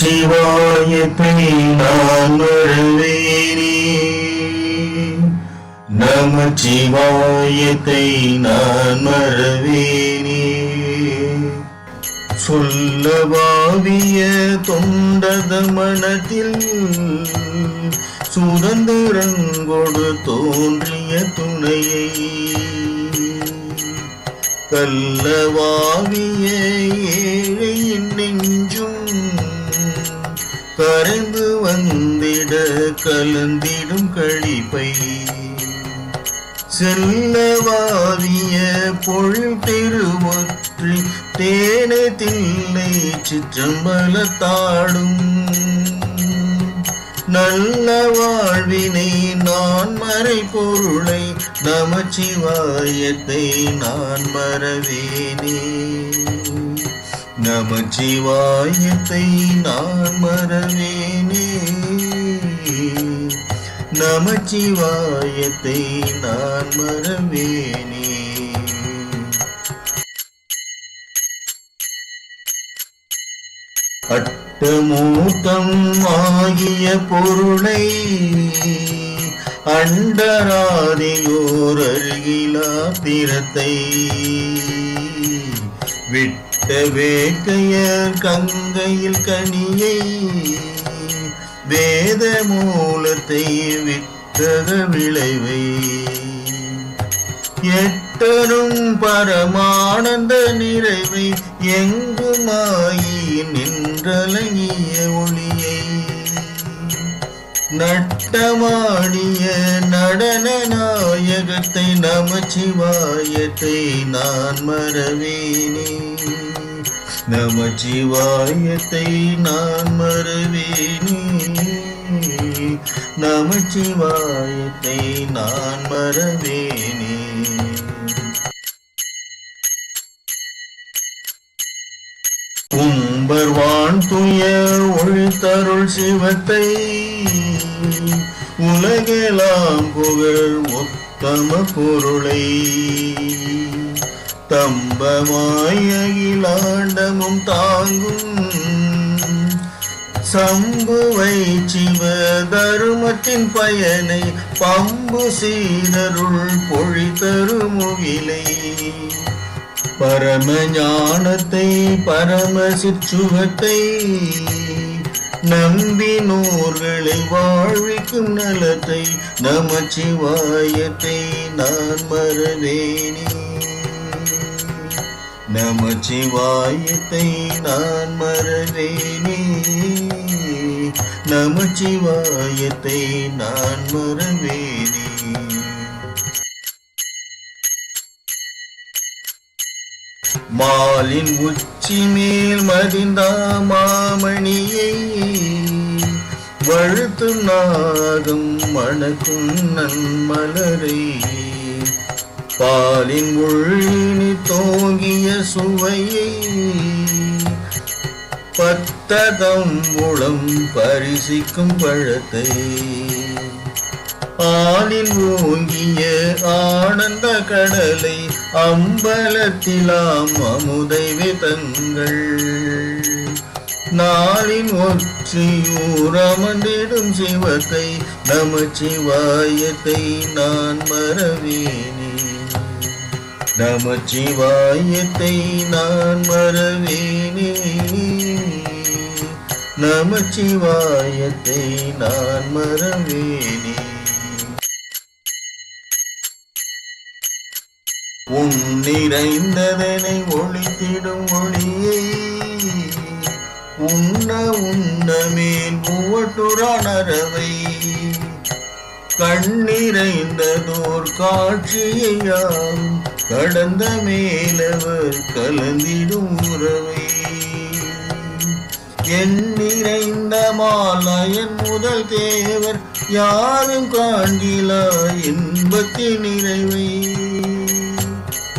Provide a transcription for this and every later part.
நமச்சிவாயத்தை நான் மறவேனே நமச்சிவாயத்தை நான் மறவேனே சொல்லவாவிய தொண்டத மனத்தில் சுதந்திரங்கொடு தோன்றிய துணையை। கல்லவாவிய ஏழையின் நெஞ்ச கரைந்து வந்திட கலந்திடும் கழிப்பை. செல்லவாவிய பொழில் திருவொற்றி தேனை தில்லை சிற்றம்பலத்தாடும். நல்ல வாழ்வினை நான் மறை பொருளை நமச்சிவாயத்தை நான் மறவேனே. நமச்சிவாயத்தை நான் மறவேனே. நமச்சிவாயத்தை நான் மறவேனே. அட்டமூத்தம் ஆகிய பொருளை அண்டராதியோர் அருகிலா திறத்தை விட்டு கட்ட வேட்கையர் கங்கையில் கனியை வேத மூலத்தை விட்டத விளைவை. எட்டரும் பரமானந்த நிறைவை எங்குமாயி நின்றலங்கிய ஒளியை. நட்டமாடிய நடன நாயகத்தை நமச்சிவாயத்தை நான் மறவேனே. நமச்சிவாயத்தை நான் மறவேனே. நமச்சிவாயத்தை நான் மறவேனே. அம்பர்வான் துய ஒழித்தருள் சிவத்தை. உலகெலாம் புகழ் உத்தம பொருளை. தம்பமாய் அகிலாண்டமும் தாங்கும் சம்புவை சிவ தருமத்தின் பயனை பம்பு சீனருள் பொழித்தருமுகிலை பரம ஞானத்தை பரம சிற்றுவத்தை நூல்களை வாழ்விக்கும் நலத்தை நமச்சிவாயத்தை நான் மறவேனே. நமச்சிவாயத்தை நான் மறவேனே. நமச்சிவாயத்தை நான் மறவேனே. மாலின் உச்சி மேல் மதிந்தா மாமணியை. வழுத்தும் நாகம் மணக்கும் நன்மலரை. பாலின் உள்ளினி தோங்கிய சுவையை. பத்ததம் முளம் பரிசிக்கும் பழத்தை. பாலில் ஓங்கிய ஆனந்த கடலை அம்பலத்திலாம் அமுதை விதங்கள். நாளின் ஒற்றியூர் அமர்ந்திடும் சிவத்தை நமச்சிவாயத்தை நான் மறவேனே. நமச்சிவாயத்தை நான் மறவேனே. நமச்சிவாயத்தை நான் மறவேனே. உன் நிறைந்ததனை ஒளித்திடும் ஒளியை. உண்ண உண்ண மேல் மூவட்டுறானரவை கண்ணிறைந்ததோர் காட்சியாம் கடந்த மேலவர் கலந்திடும் உறவை. என் நிறைந்த மாலயன் முதல் தேவர் யாரும் காண்கிலா இன்பத்தின் நிறைவை.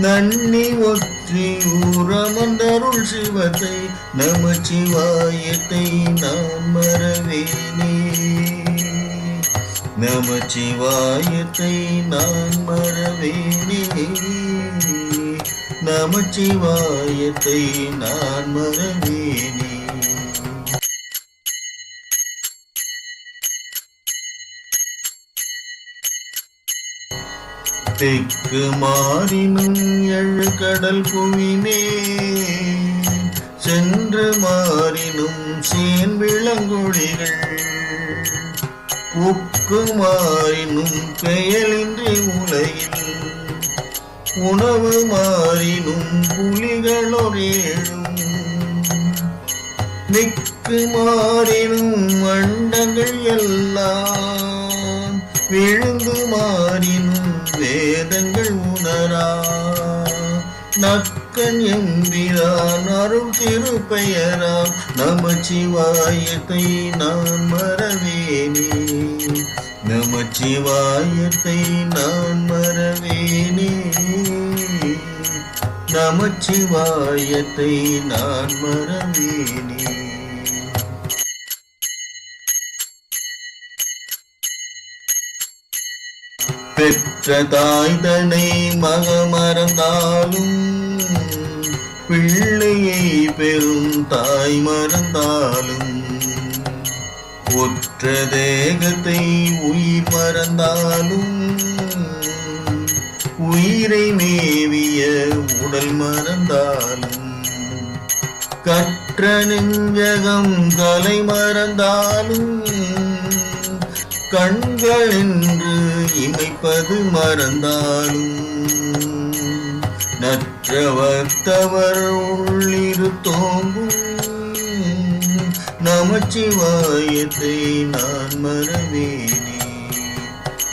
நன்னி ஒற்றி ஊரமந்தருள் சிவத்தை நமச்சிவாயத்தை நாம் மறவேனே. நமச்சிவாயத்தை நான் மறவேனே. நமச்சிவாயத்தை நான் மறவேனே. தெற்கு மாறினும் எழு கடல் குவினே. சென்று மாறினும் சேன் விளங்குழிகள் உப்பு மாறினும் பெயலின்றி உலகில். உணவு மாறினும் புலிகளொரேழும். மிக்கு மாறினும் அண்டங்கள் எல்லாம். விழுந்து மாறி வேதங்கள் உணரா. நக்கன் எம்பிரான் அருள் திருப்பெயராம். நமச்சிவாயத்தை நான் மறவேனே. நமச்சிவாயத்தை நான் மறவேனே. நமச்சிவாயத்தை நான் மறவேனே. பெற்ற தாய்தனை மகமறந்தாலும் பிள்ளையை பெரும் தாய் மறந்தாலும் ஒற்ற தேகத்தை உயிர் மறந்தாலும் உயிரை மேவிய உடல் மறந்தாலும் கற்ற நெஞ்சகம் கலை மறந்தாலும் கண்கள் என்று இமைப்பது மறந்தாலும் நற்றவர்த்தவர் உள்ளிரு தோம்பும் நமச்சிவாயத்தை நான் மறவேனே.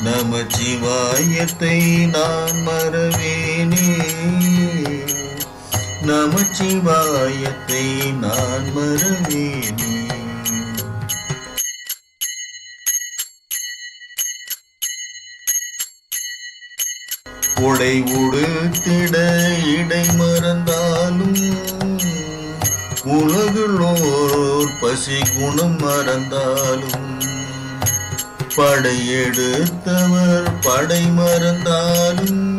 நமச்சிவாயத்தை நான் மறவேனே. நமச்சிவாயத்தை நான் மறவேனே. உடை உடுத்திட இடை மறந்தாலும் உலகுள்ளோர் பசி குணம் மறந்தாலும். படையெடுத்தவர் படை மறந்தாலும்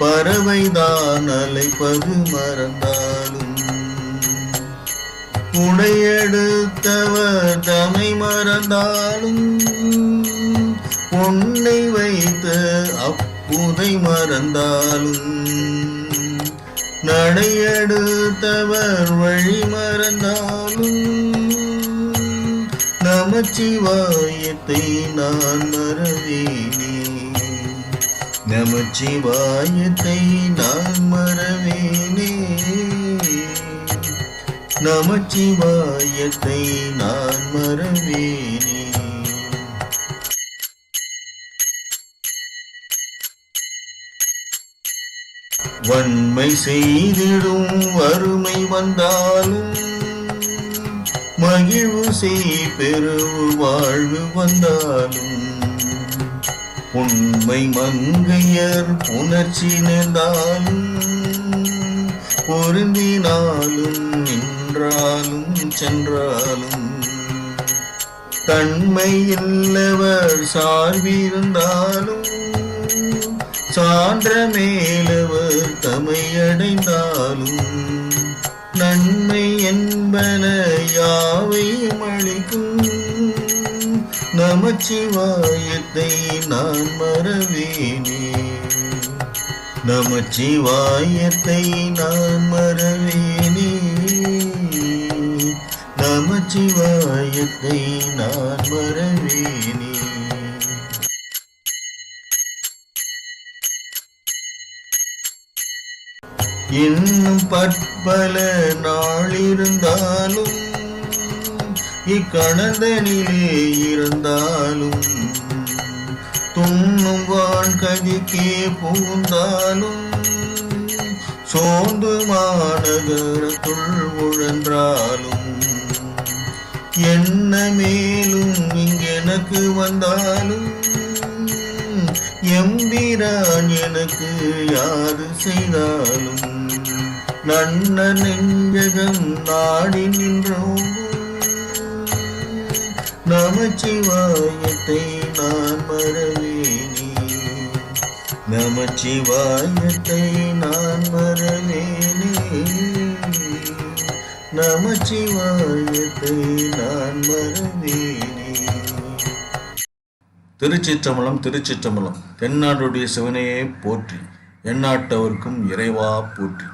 பறவைதான் அலைப்பது மறந்தாலும். உடையெடுத்தவர் தமை மறந்தாலும் பொன்னை வைத்த அப்புதை மறந்தாலும் நடையெடுத்தவர் வழி மறந்தாலும் நமச்சிவாயத்தை நான் மறவேனே. நமச்சிவாயத்தை நான் மறவேனே. நமச்சிவாயத்தை நான் மறவேன். நன்மை செய்திடும் வறுமை வந்தாலும் மகிழ்வு செய் பெருவு வாழ்வு வந்தாலும். உண்மை மங்கையர் புணர்ச்சி நேர்ந்தாலும் பொருந்தினாலும் நின்றாலும் சென்றாலும். தன்மை இல்லவர் சார்பிருந்தாலும் சான்ற மேலவர் தமையடைந்தாலும் நன்மை என்பன யாவையும் அளிக்கும் நமச்சிவாயத்தை நான் மறவேனே. நமச்சிவாயத்தை நான் மறவேனே. நமச்சிவாயத்தை நான் மறவேனே. இன்னும் பற்பல நாளிருந்தாலும் இக்கணந்தனிலே இருந்தாலும் துண்ணும் வான் கதிக்கே புகுந்தாலும் சோந்து மாநகரத்துள் உழன்றாலும் என்ன மேலும் இங்கெனக்கு வந்தாலும் எம்பிரான் எனக்கு யாரு செய்தாலும் நன்ன நெஞ்சகம் நாடி நின்றோம். நமச்சிவாயத்தை நான் மறவேனே. நமச்சிவாயத்தை நான் மறவேனே. நமச்சிவாயத்தை நான் மறவேனே. திருச்சிற்றம்பலம் திருச்சிற்றம்பலம். தென்னாடுடைய சிவனையே போற்றி எந்நாட்டவர்க்கும் இறைவா போற்றி.